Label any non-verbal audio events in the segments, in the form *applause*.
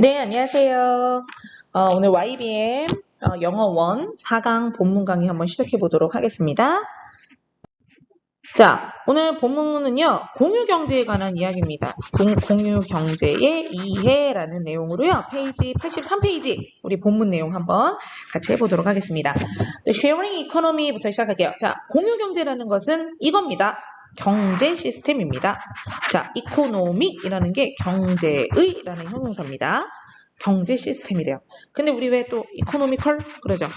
네, 안녕하세요. 어, 오늘 YBM 어, 영어 원 4강 본문 강의 한번 시작해 보도록 하겠습니다. 자, 오늘 본문은요, 공유 경제에 관한 이야기입니다. 공, 공유 경제의 이해라는 내용으로요, 페이지 83페이지, 우리 본문 내용 한번 같이 해보도록 하겠습니다. 또 sharing economy부터 시작할게요. 자, 공유 경제라는 것은 이겁니다. 경제 시스템입니다. 자, economic이라는 게 경제의라는 형용사입니다. 경제 시스템이래요. 근데 우리 왜 또 economical 그러죠?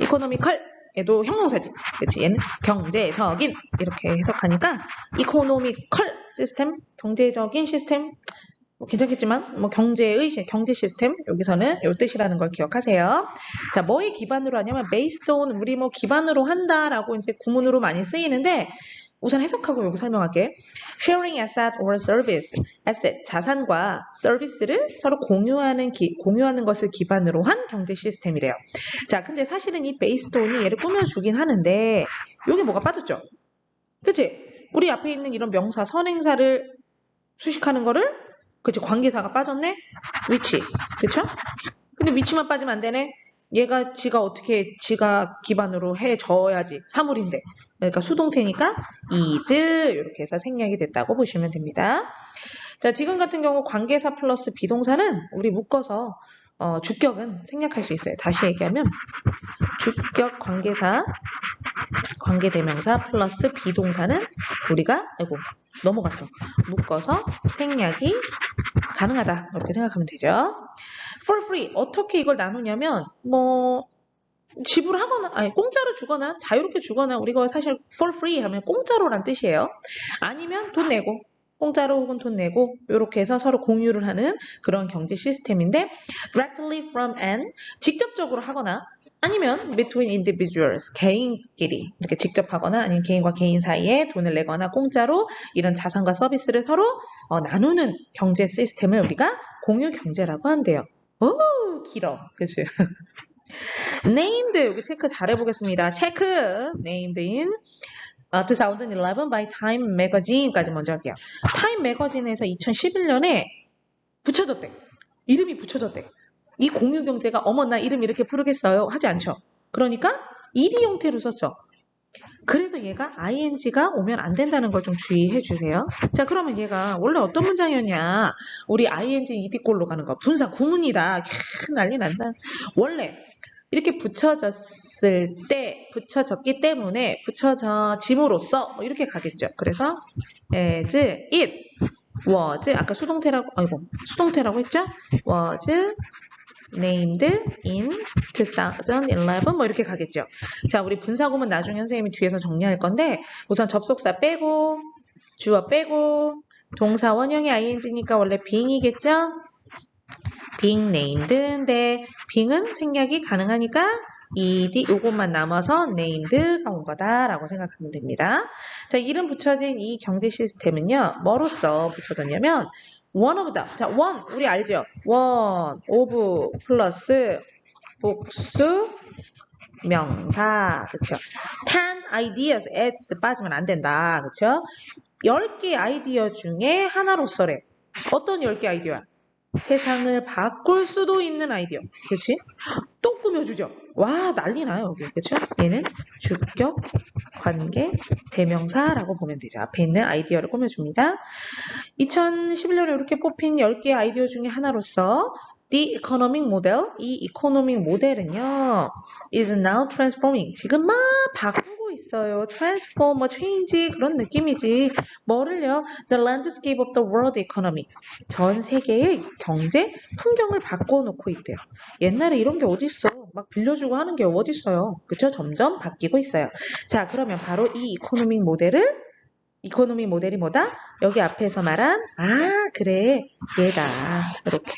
economical 얘도 형용사지. 그치? 얘는 경제적인 이렇게 해석하니까 economical 시스템, 경제적인 시스템 뭐 괜찮겠지만 뭐 경제의 시- 경제 시스템 여기서는 요 뜻이라는 걸 기억하세요. 자, 뭐에 기반으로 하냐면 based on 우리 뭐 기반으로 한다라고 이제 구문으로 많이 쓰이는데 우선 해석하고 여기 설명할게. sharing asset or service, asset 자산과 서비스를 서로 공유하는 기- 공유하는 것을 기반으로 한 경제 시스템이래요. 자, 근데 사실은 이 on이 얘를 꾸며주긴 하는데 여기 뭐가 빠졌죠? 그치? 우리 앞에 있는 이런 명사 선행사를 수식하는 거를 그치 관계사가 빠졌네? 위치 그쵸? 근데 위치만 빠지면 안 되네? 얘가 지가 어떻게 지가 기반으로 해줘야지 사물인데 그러니까 수동태니까 is 이렇게 해서 생략이 됐다고 보시면 됩니다. 자 지금 같은 경우 관계사 플러스 비동사는 우리 묶어서 어, 주격은 생략할 수 있어요. 다시 얘기하면 주격 관계사 관계대명사 플러스 비동사는 우리가 아이고 넘어갔어 묶어서 생략이 가능하다 이렇게 생각하면 되죠. For free 어떻게 이걸 나누냐면 뭐 지불하거나 아니 공짜로 주거나 자유롭게 주거나 우리가 사실 for free 하면 공짜로란 뜻이에요. 아니면 돈 내고 공짜로 혹은 돈 내고 이렇게 해서 서로 공유를 하는 그런 경제 시스템인데 directly from and 직접적으로 하거나 아니면 between individuals 개인끼리 이렇게 직접 하거나 아니면 개인과 개인 사이에 돈을 내거나 공짜로 이런 자산과 서비스를 서로 어, 나누는 경제 시스템을 우리가 공유 경제라고 한대요. 오 길어 그치? named *laughs* 여기 체크 잘 해보겠습니다. 체크 named in 어, 2011 by Time Magazine까지 먼저 할게요. 타임 매거진에서 2011년에 붙여졌대. 이름이 붙여졌대. 이 공유 경제가 어머 나 이름 이렇게 부르겠어요 하지 않죠. 그러니까 ed 형태로 썼죠. 그래서 얘가 ing가 오면 안 된다는 걸 좀 주의해 주세요. 자 그러면 얘가 원래 어떤 문장이었냐? 우리 ing ed꼴로 가는 거 분사 구문이다. 캬, 난리 난다. 원래 이렇게 붙여졌 을 때 붙여졌기 때문에 붙여져짐으로써 뭐 이렇게 가겠죠. 그래서 as it was 아까 수동태라고 아이고 수동태라고 했죠? was named in 2011 뭐 이렇게 가겠죠. 자, 우리 분사구문 나중에 선생님이 뒤에서 정리할 건데 우선 접속사 빼고 주어 빼고 동사 원형이 ing니까 원래 being이겠죠? being named인데 being은 생략이 가능하니까 ed 요것만 남아서 named가 온 거다라고 생각하면 됩니다. 자, 이름 붙여진 이 경제 시스템은요. 뭐로써 붙여졌냐면 one of the 자, one 우리 알죠? one of 플러스 복수 명사 그쵸? ten ideas as 빠지면 안 된다 그쵸? 10개 아이디어 중에 하나로서래 어떤 10개 아이디어야? 세상을 바꿀 수도 있는 아이디어 그치? 또 꾸며주죠 와 난리 나요 여기 그쵸? 얘는 주격 관계 대명사라고 보면 되죠 앞에 있는 아이디어를 꾸며줍니다 2011년에 이렇게 뽑힌 10개 아이디어 중에 하나로서 The Economic Model, 이 Economic 모델은요, is now transforming. 지금 막 바꾸고 있어요. Transform, 뭐 change 그런 느낌이지. 뭐를요? The landscape of the world economy. 전 세계의 경제 풍경을 바꿔놓고 있대요. 옛날에 이런 게 어딨어? 막 빌려주고 하는 게 어딨어요? 그쵸? 점점 바뀌고 있어요. 자, 그러면 바로 이 Economic 모델을 이코노미 모델이 뭐다? 여기 앞에서 말한 아 그래 얘다 이렇게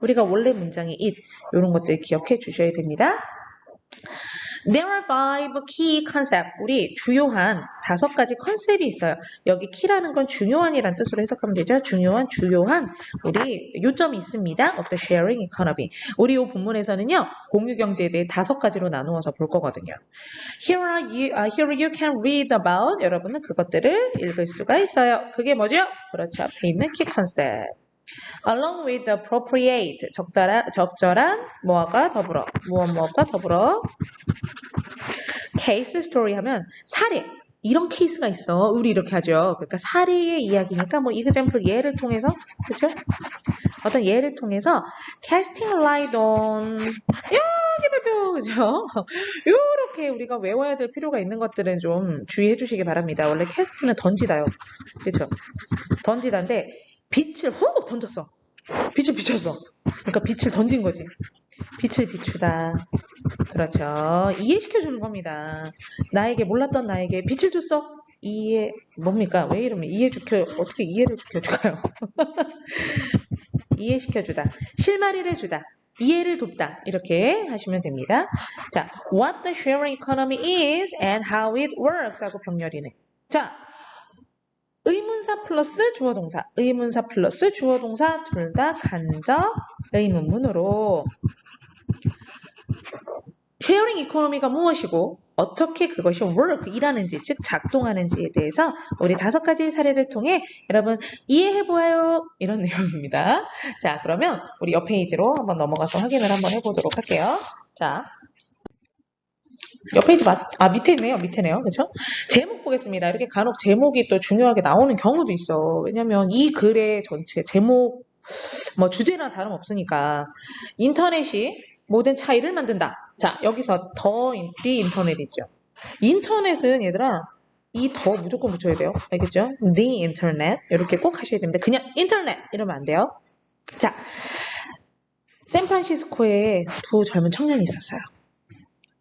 우리가 원래 문장의 it 이런 것들 기억해 주셔야 됩니다. There are five key concept. 우리 주요한 다섯 가지 컨셉이 있어요. 여기 key라는 건 중요한이란 뜻으로 해석하면 되죠. 중요한, 주요한 우리 요점이 있습니다. of the sharing economy. 우리 이 본문에서는요. 공유 경제에 대해 다섯 가지로 나누어서 볼 거거든요. Here are you, uh, here you can read about. 여러분은 그것들을 읽을 수가 있어요. 그게 뭐죠? 그렇죠. 앞에 있는 key concept. Along with appropriate 적절한 적절한 뭐가 더불어 무엇 무엇과 더불어? 케이스 스토리 하면 사례. 이런 케이스가 있어. 우리 이렇게 하죠. 그러니까 사례의 이야기니까 뭐 example 예를 통해서 그렇죠 어떤 예를 통해서 casting light on. 여기 발표 그죠? 이렇게 우리가 외워야 될 필요가 있는 것들은 좀 주의해 주시기 바랍니다. 원래 캐스트는 던지다요. 그렇죠 던지다인데 빛을 훅 던졌어. 빛을 비췄어 그러니까 빛을 던진 거지. 빛을 비추다. 그렇죠. 이해시켜 주는 겁니다. 나에게 몰랐던 나에게 빛을 줬어. 이해 뭡니까? 왜 이러면 이해 주켜 어떻게 이해를 시켜줄까요? *laughs* 이해시켜주다, 실마리를 주다, 이해를 돕다. 이렇게 하시면 됩니다. 자, what the sharing economy is and how it works 하고 병렬이네. 자, 의문 사 플러스 주어동사, 의문사 플러스 주어동사 둘 다 간접 의문문으로 쉐어링 이코노미가 무엇이고 어떻게 그것이 work, 일하는지, 즉 작동하는지에 대해서 우리 다섯 가지 사례를 통해 여러분 이해해 보아요. 이런 *laughs* 내용입니다. 자, 그러면 우리 옆 페이지로 한번 넘어가서 확인을 한번 해보도록 할게요. 자, 옆 페이지 맞, 아, 밑에 있네요. 밑에네요. 그죠? 제목 보겠습니다. 이렇게 간혹 제목이 또 중요하게 나오는 경우도 있어. 왜냐면 이 글의 전체 제목, 뭐 주제랑 다름없으니까 인터넷이 모든 차이를 만든다. 자, 여기서 더 인디 인터넷이죠. 인터넷은 얘들아 이 더 무조건 붙여야 돼요. 알겠죠? the internet 이렇게 꼭 하셔야 됩니다. 그냥 인터넷 이러면 안 돼요. 자, 샌프란시스코에 두 젊은 청년이 있었어요.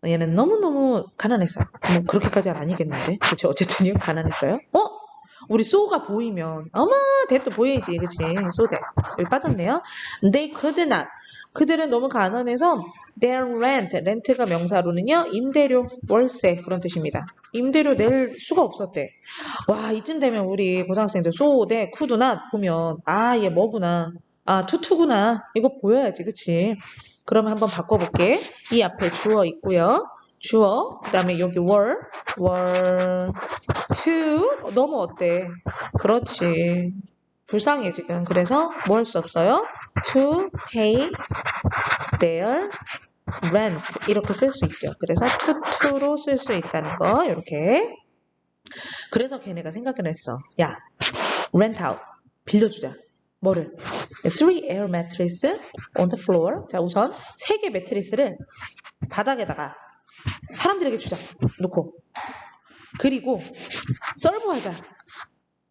얘는 너무너무 가난했어요. 뭐 그렇게까지는 아니겠는데. 그렇죠? 어쨌든요. 가난했어요. 어? 우리 소가 보이면 어머 대도 보여야지 그치 소대 여기 빠졌네요 could not 그들은 너무 가난해서 their rent, 렌트가 명사로는요, 임대료, 월세 그런 뜻입니다. 임대료 낼 수가 없었대. 와, 이쯤 되면 우리 고등학생들 소대, 쿠두나 보면 아, 얘 뭐구나. 아, 투투구나. 이거 보여야지, 그치? 그러면 한번 바꿔볼게. 이 앞에 주어 있고요. 주어, 그 다음에 여기 월, 월, to, 너무 어때? 그렇지. 불쌍해 지금. 그래서 뭐 할 수 없어요? to pay their rent 이렇게 쓸 수 있죠. 그래서 to to로 쓸 수 있다는 거 이렇게. 그래서 걔네가 생각을 했어. 야, rent out 빌려주자. 뭐를? Three air mattress on the floor. 자, 우선 세 개 매트리스를 바닥에다가 사람들에게 주자. 놓고. 그리고 서브하자.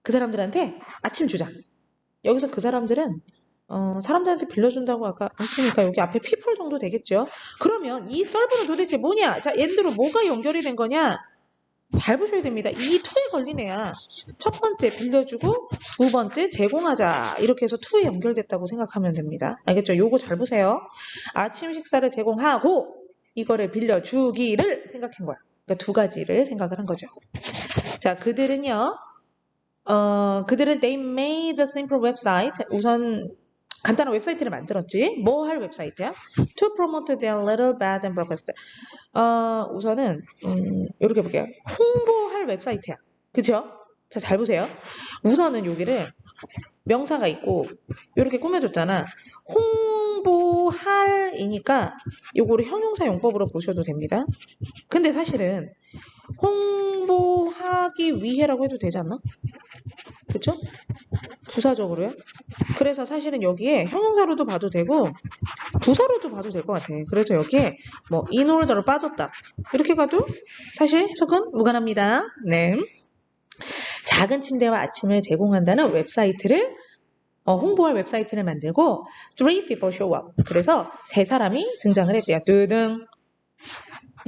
그 사람들한테 아침 주자. 여기서 그 사람들은 어, 사람들한테 빌려준다고 아까 했으니까 여기 앞에 people 정도 되겠죠. 그러면 이 서브는 도대체 뭐냐? 자, 들어 뭐가 연결이 된 거냐? 잘 보셔야 됩니다. 이 투에 걸린 애야. 첫 번째 빌려주고 두 번째 제공하자. 이렇게 해서 투에 연결됐다고 생각하면 됩니다. 알겠죠? 요거 잘 보세요. 아침 식사를 제공하고 이거를 빌려주기를 생각한 거야. 그러니까 두 가지를 생각을 한 거죠. 자, 그들은요. 어, 그들은 they made a simple website. 우선 간단한 웹사이트를 만들었지. 뭐 할 웹사이트야? To promote their little bed and breakfast. 어, 우선은 음, 이렇게 볼게요. 홍보할 웹사이트야. 그쵸? 자, 잘 보세요. 우선은 여기를 명사가 있고 이렇게 꾸며줬잖아. 홍보할이니까 요거를 형용사 용법으로 보셔도 됩니다. 근데 사실은 홍보하기 위해라고 해도 되지 않나? 그쵸? 부사적으로요. 그래서 사실은 여기에 형용사로도 봐도 되고 부사로도 봐도 될 것 같아. 그래서 여기에 뭐 order로 빠졌다. 이렇게 가도 사실 해석은 무관합니다. 네. 작은 침대와 아침을 제공한다는 웹사이트를 어, 홍보할 웹사이트를 만들고 three people show up. 그래서 세 사람이 등장을 했대요. 뜨등.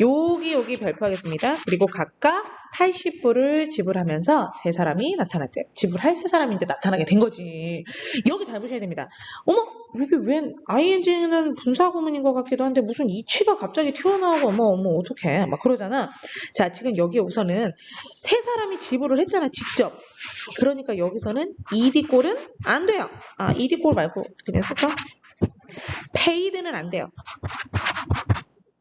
여기 여기 발표하겠습니다. 그리고 각각 80불을 지불하면서 세 사람이 나타났대요. 지불할 세 사람이 이제 나타나게 된 거지. 여기 잘 보셔야 됩니다. 어머, 이게 웬 ing는 분사구문인 것 같기도 한데 무슨 이치가 갑자기 튀어나오고 어머 어머 어떡해 막 그러잖아. 자 지금 여기에 우선은 세 사람이 지불을 했잖아 직접. 그러니까 여기서는 ed꼴은 안 돼요. 아 ed꼴 말고 그냥 쓸까? paid는 안 돼요.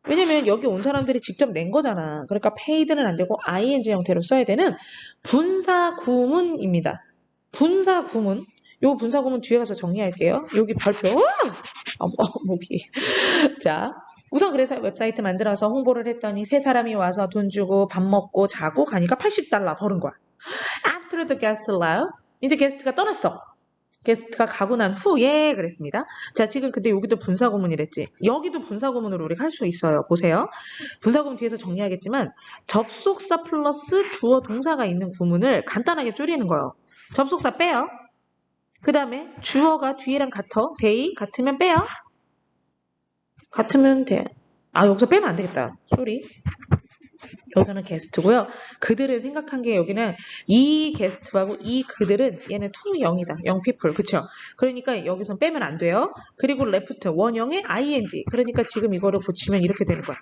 왜냐면 여기 온 사람들이 직접 낸 거잖아. 그러니까 paid는 안 되고 ing 형태로 써야 되는 분사 구문입니다. 분사 구문. 요 분사 구문 뒤에 가서 정리할게요. 여기 별표. 어, 어, 목이. *laughs* 자, 우선 그래서 웹사이트 만들어서 홍보를 했더니 세 사람이 와서 돈 주고 밥 먹고 자고 가니까 80달러 버는 거야. After the guest left, 이제 게스트가 떠났어. 게스트가 가고 난 후에 그랬습니다. 자, 지금 근데 여기도 분사구문이랬지. 여기도 분사구문으로 우리가 할 수 있어요. 보세요. 분사구문 뒤에서 정리하겠지만 접속사 플러스 주어 동사가 있는 구문을 간단하게 줄이는 거예요. 접속사 빼요. 그 다음에 주어가 뒤에랑 같아. they 같으면 빼요. 같으면 돼. 아, 여기서 빼면 안 되겠다. 쏘리. 여기서는 게스트고요. 그들을 생각한 게 여기는 이 게스트하고 이 그들은 얘는 to 0이다. 0 people. 그쵸? 그러니까 여기선 빼면 안 돼요. 그리고 left 원형의 ing. 그러니까 지금 이거를 붙이면 이렇게 되는 거야.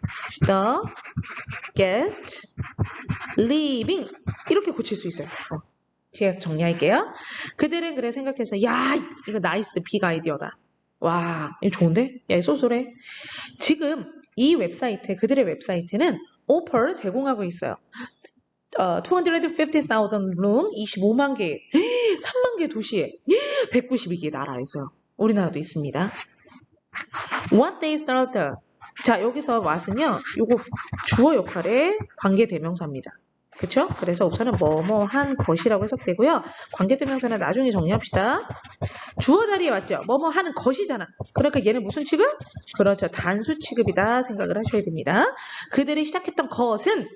The guest leaving. 이렇게 고칠 수 있어요. 어. 뒤에 정리할게요. 그들은 그래 생각해서 야 이거 나이스 빅 아이디어다. 와 이거 좋은데? 야 쏘쏘래. 지금 이 웹사이트 그들의 웹사이트는 오퍼를 제공하고 있어요. 어, 250,000 room 25만 개 *gasps* 3만 개 도시에 *gasps* 192개 나라에서요. 우리나라도 있습니다. What they started. 자 여기서 what은요. 요거 주어 역할의 관계 대명사입니다. 그쵸? 그래서 우선은 뭐뭐 한 것이라고 해석되고요. 관계대명사는 나중에 정리합시다. 주어 자리에 왔죠? 뭐뭐 하는 것이잖아. 그러니까 얘는 무슨 취급? 그렇죠. 단수 취급이다 생각을 하셔야 됩니다. 그들이 시작했던 것은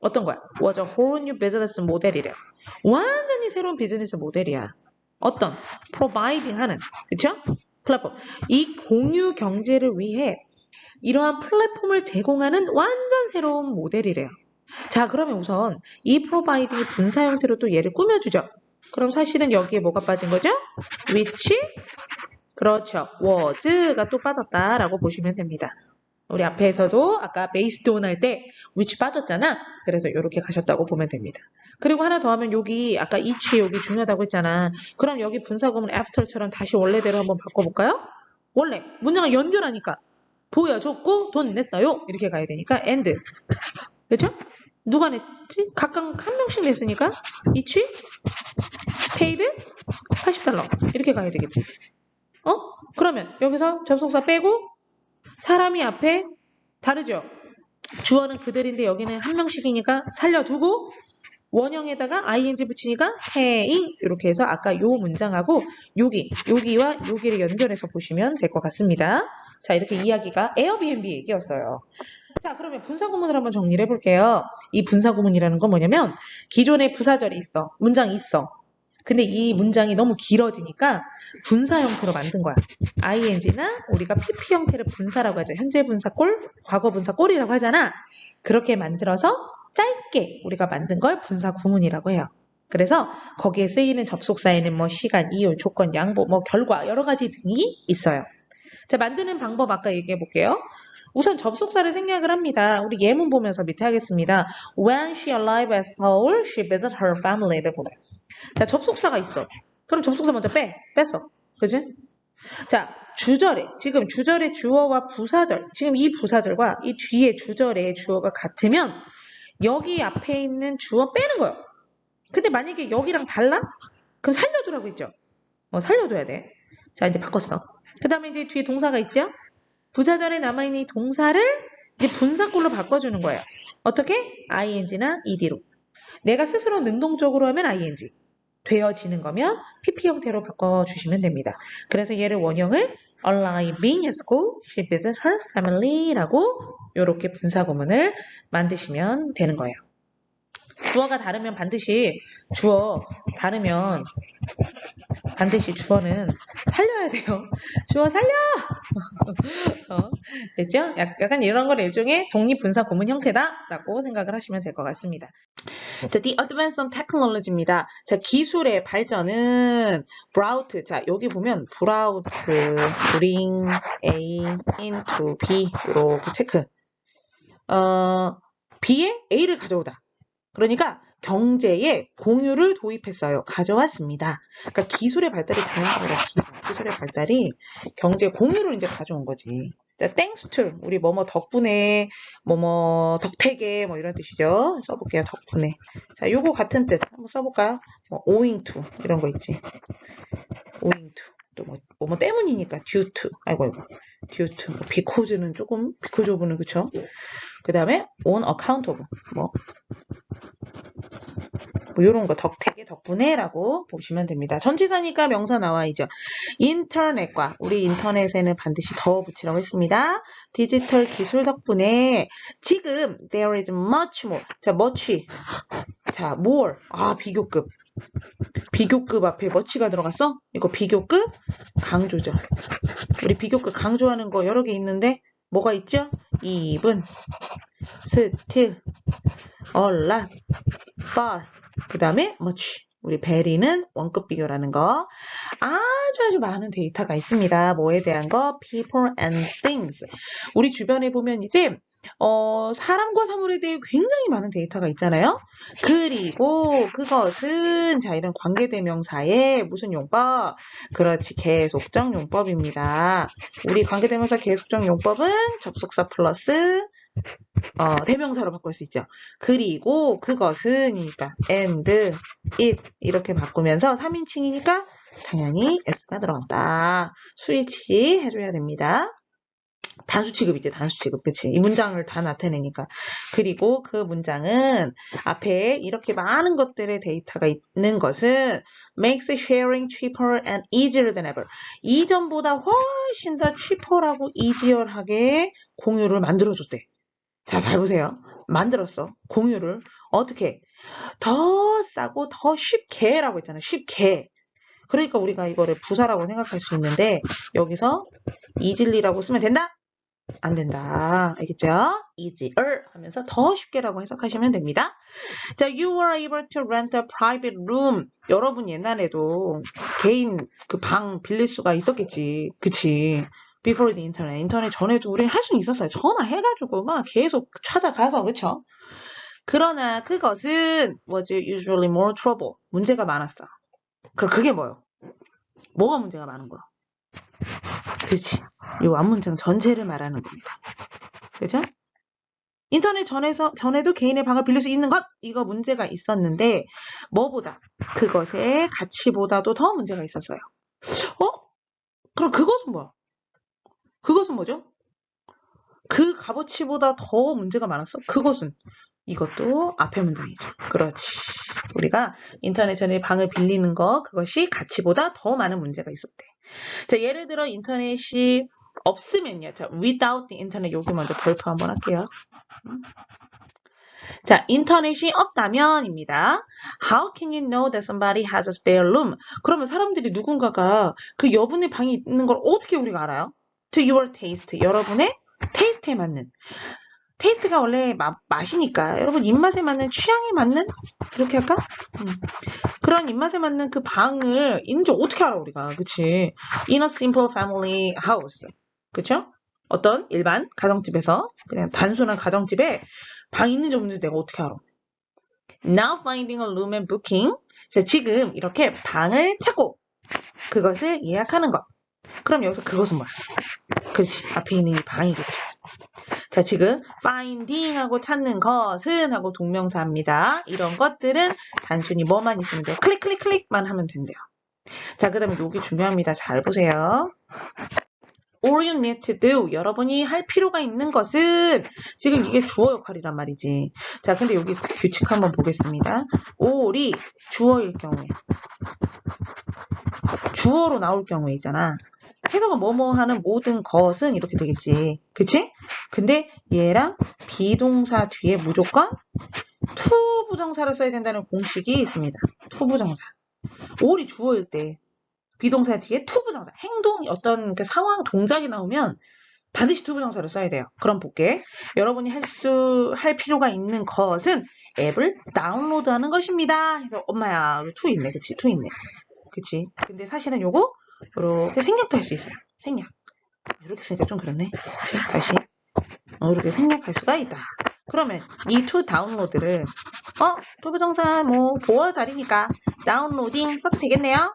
어떤 거야? was a whole new business 모델이래요. 완전히 새로운 비즈니스 모델이야. 어떤? providing 하는. 그쵸? 플랫폼. 이 공유 경제를 위해 이러한 플랫폼을 제공하는 완전 새로운 모델이래요. 자, 그러면 우선 이 프로바이딩이 분사 형태로 또 얘를 꾸며주죠. 그럼 사실은 여기에 뭐가 빠진 거죠? which? 그렇죠. was가 또 빠졌다라고 보시면 됩니다. 우리 앞에서도 아까 based on 할 때 which 빠졌잖아. 그래서 이렇게 가셨다고 보면 됩니다. 그리고 하나 더 하면 여기 아까 each 여기 중요하다고 했잖아. 그럼 여기 분사구문 after처럼 다시 원래대로 한번 바꿔볼까요? 원래 문장을 연결하니까 보여줬고 돈 냈어요. 이렇게 가야 되니까 and 그죠? 누가 냈지? 각각 한 명씩 냈으니까 each paid 80달러 이렇게 가야 되겠지. 어? 그러면 여기서 접속사 빼고 사람이 앞에 다르죠? 주어는 그들인데 여기는 한 명씩이니까 살려두고 원형에다가 ing 붙이니까 paying 이렇게 해서 아까 요 문장하고 여기, 여기와 여기를 연결해서 보시면 될 것 같습니다. 자, 이렇게 이야기가 에어비앤비 얘기였어요. 자, 그러면 분사구문을 한번 정리를 해볼게요. 이 분사구문이라는 건 뭐냐면 기존에 부사절이 있어. 문장이 있어. 근데 이 문장이 너무 길어지니까 분사 형태로 만든 거야. ing나 우리가 pp 형태를 분사라고 하죠. 현재 분사 꼴, 과거 분사 꼴이라고 하잖아. 그렇게 만들어서 짧게 우리가 만든 걸 분사 구문이라고 해요. 그래서 거기에 쓰이는 접속사에는 뭐 시간, 이유, 조건, 양보, 뭐 결과 여러 가지 등이 있어요. 자, 만드는 방법 아까 얘기해 볼게요. 우선 접속사를 생략을 합니다. 우리 예문 보면서 밑에 하겠습니다. When she arrived at Seoul, she visited her family를 보면. 자, 접속사가 있어. 그럼 접속사 먼저 빼. 뺐어. 그지? 자, 주절에, 지금 주절의 주어와 부사절, 지금 이 부사절과 이 뒤에 주절의 주어가 같으면 여기 앞에 있는 주어 빼는 거예요. 근데 만약에 여기랑 달라? 그럼 살려두라고 했죠. 어, 살려둬야 돼. 자, 이제 바꿨어. 그 다음에 이제 뒤에 동사가 있죠? 부사절에 남아있는 이 동사를 이제 분사꼴로 바꿔주는 거예요. 어떻게? ing나 ed로. 내가 스스로 능동적으로 하면 ing. 되어지는 거면 pp 형태로 바꿔주시면 됩니다. 그래서 얘를 원형을 arriving at school, she visits her family라고 이렇게 분사 구문을 만드시면 되는 거예요. 주어가 다르면 반드시 주어 다르면 반드시 주어는 살려야 돼요. *laughs* 주어 살려! *laughs* 어, 됐죠? 약- 약간 이런 걸 일종의 독립분사 구문 형태다라고 생각을 하시면 될 것 같습니다. 자, the advance of technology입니다. 자, 기술의 발전은 brought. 자, 여기 보면 brought, bring A into B 이렇게 체크. 어, B에 A를 가져오다. 그러니까 경제에 공유를 도입했어요. 가져왔습니다. 그러니까 기술의 발달이 거라 기술의 발달이 경제 공유를 이제 가져온 거지. 자, thanks to 우리 뭐뭐 덕분에 뭐뭐 덕택에 뭐 이런 뜻이죠. 써볼게요. 덕분에. 자, 요거 같은 뜻 한번 써볼까요? 뭐 owing to 이런 거 있지. owing to 또뭐 뭐, 뭐 때문이니까 due to 아이고 아이고 due to 뭐 because는 조금 because of는 그쵸? 그 다음에 on account of 뭐 뭐 요런 거 덕택의 덕분에라고 보시면 됩니다. 전치사니까 명사 나와 있죠. 인터넷과 우리 인터넷에는 반드시 더 붙이라고 했습니다. 디지털 기술 덕분에 지금 there is much more. 자, much. 자, more. 아, 비교급. 비교급 앞에 much가 들어갔어? 이거 비교급 강조죠. 우리 비교급 강조하는 거 여러 개 있는데 뭐가 있죠? even, still, a lot, far. 그 다음에 much. 우리 베리는 원급 비교라는 거. 아주 아주 많은 데이터가 있습니다. 뭐에 대한 거? people and things. 우리 주변에 보면 이제 어, 사람과 사물에 대해 굉장히 많은 데이터가 있잖아요. 그리고 그것은 자 이런 관계대명사의 무슨 용법? 그렇지 계속적 용법입니다. 우리 관계대명사 계속적 용법은 접속사 플러스 어, 대명사로 바꿀 수 있죠. 그리고 그것은 이니까 and, it 이렇게 바꾸면서 3인칭이니까 당연히 s가 들어간다. 수일치 해줘야 됩니다. 단수 취급이지, 단수 취급. 그치? 이 문장을 다 나타내니까. 그리고 그 문장은 앞에 이렇게 많은 것들의 데이터가 있는 것은 makes sharing cheaper and easier than ever. 이전보다 훨씬 더 cheaper하고 easier하게 공유를 만들어줬대. 자, 잘 보세요. 만들었어. 공유를. 어떻게? 더 싸고 더 쉽게 라고 했잖아요. 쉽게. 그러니까 우리가 이거를 부사라고 생각할 수 있는데 여기서 easily,라고 쓰면 된다? 안 된다. 알겠죠? easier 하면서 더 쉽게라고 해석하시면 됩니다. 자, you were able to rent a private room. 여러분 옛날에도 개인 그 방 빌릴 수가 있었겠지. 그치? Before the internet. 인터넷 전에도 우리는 할 수는 있었어요. 전화해가지고 막 계속 찾아가서, 그쵸? 그러나 그것은 was usually more trouble. 문제가 많았어. 그럼 그게 뭐요? 뭐가 문제가 많은 거야? 그치. 이 앞문장 전체를 말하는 겁니다. 그죠? 인터넷 전에서, 전에도 개인의 방을 빌릴 수 있는 것! 이거 문제가 있었는데, 뭐보다, 그것의 가치보다도 더 문제가 있었어요. 어? 그럼 그것은 뭐야? 그것은 뭐죠? 그 값어치보다 더 문제가 많았어? 그것은 이것도 앞의 문장이죠. 그렇지. 우리가 인터넷 전에 방을 빌리는 거 그것이 가치보다 더 많은 문제가 있었대. 자, 예를 들어 인터넷이 없으면요. 자, without the internet 여기 먼저 별표 한번 할게요. 자, 인터넷이 없다면입니다. How can you know that somebody has a spare room? 그러면 사람들이 누군가가 그 여분의 방이 있는 걸 어떻게 우리가 알아요? To your taste. 여러분의 테이스트에 맞는. 테이스트가 원래 마, 맛이니까 여러분 입맛에 맞는 취향에 맞는 이렇게 할까? 음. 그런 입맛에 맞는 그 방을 있는지 어떻게 알아 우리가 그치? In a simple family house 그쵸? 어떤 일반 가정집에서 그냥 단순한 가정집에 방 있는지 없는지 내가 어떻게 알아? Now finding a room and booking 자, 지금 이렇게 방을 찾고 그것을 예약하는 것 그럼 여기서 그것은 뭐야? 그렇지 앞에 있는 이 방이겠죠 자, 지금 finding 하고 찾는 것은 하고 동명사입니다. 이런 것들은 단순히 뭐만 있으면 돼요. 클릭, 클릭, 클릭만 하면 된대요. 자, 그 다음에 여기 중요합니다. 잘 보세요. All you need to do. 여러분이 할 필요가 있는 것은 지금 이게 주어 역할이란 말이지. 자, 근데 여기 규칙 한번 보겠습니다. all이 주어일 경우에 주어로 나올 경우에 있잖아. 해석은 뭐뭐 하는 모든 것은 이렇게 되겠지. 그치? 근데 얘랑 비동사 뒤에 무조건 to 부정사를 써야 된다는 공식이 있습니다. to 부정사. 올이 주어일 때 비동사 뒤에 to 부정사. 행동, 어떤 그 상황, 동작이 나오면 반드시 to 부정사를 써야 돼요. 그럼 볼게. 여러분이 할 수, 할 필요가 있는 것은 앱을 다운로드 하는 것입니다. 해서 엄마야, to 있네. 그치? to 있네. 그치? 근데 사실은 요거 이렇게 생략도 할 수 있어요. 생략. 이렇게 쓰니까 좀 그렇네. 다시. 어, 이렇게 생략할 수가 있다. 그러면 이 to 다운로드를 어? 투부정사 뭐 보어 자리니까 다운로딩 써도 되겠네요?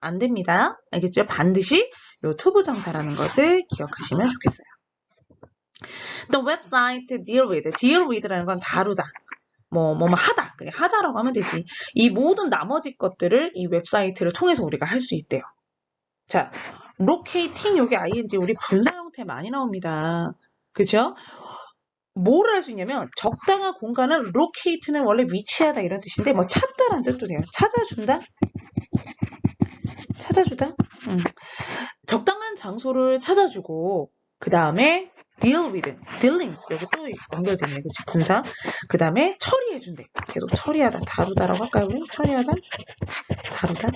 안 됩니다. 알겠죠? 반드시 요 투부정사라는 것을 기억하시면 좋겠어요. The website deal with. deal with라는 건 다루다. 뭐, 뭐, 뭐 하다. 그냥 하다라고 하면 되지. 이 모든 나머지 것들을 이 웹사이트를 통해서 우리가 할 수 있대요. 자, locating 요게 ing 우리 분사 형태 많이 나옵니다. 그죠? 뭐를 할 수 있냐면 적당한 공간을 locate는 원래 위치하다 이런 뜻인데 뭐 찾다라는 뜻도 돼요. 찾아준다? 찾아주다? 음. 적당한 장소를 찾아주고 그 다음에 deal with, dealing 여기 또 연결되네 그치 분사 그 다음에 처리해준대 계속 처리하다 다루다라고 할까요 처리하다 다루다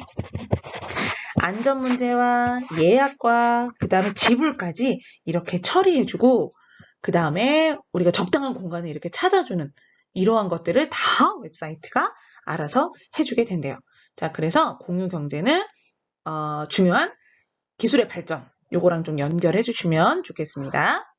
안전 문제와 예약과 그 다음에 지불까지 이렇게 처리해주고 그 다음에 우리가 적당한 공간을 이렇게 찾아주는 이러한 것들을 다 웹사이트가 알아서 해주게 된대요. 자, 그래서 공유 경제는 어, 중요한 기술의 발전 요거랑 좀 연결해 주시면 좋겠습니다.